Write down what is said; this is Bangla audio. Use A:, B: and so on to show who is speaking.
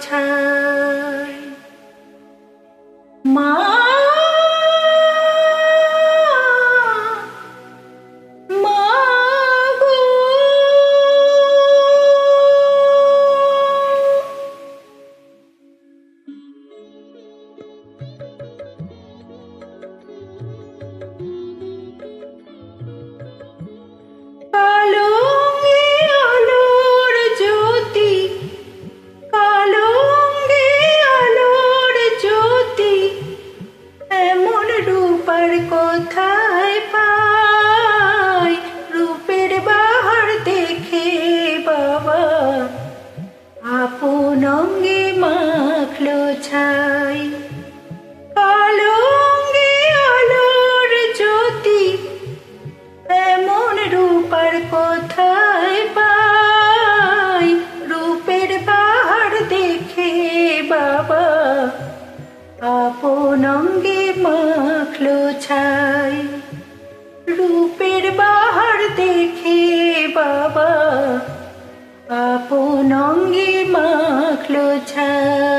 A: ছাই মা মাখলো ছাই কালো আলোর জ্যোতি, এমন রূপার কোথায় পাই, রূপের পাহাড় দেখে বাবা, আপন অঙ্গে মাখলো ছাই। রূপের বাহার দেখে বাবা, আপন অঙ্গে মাখলো ছাই।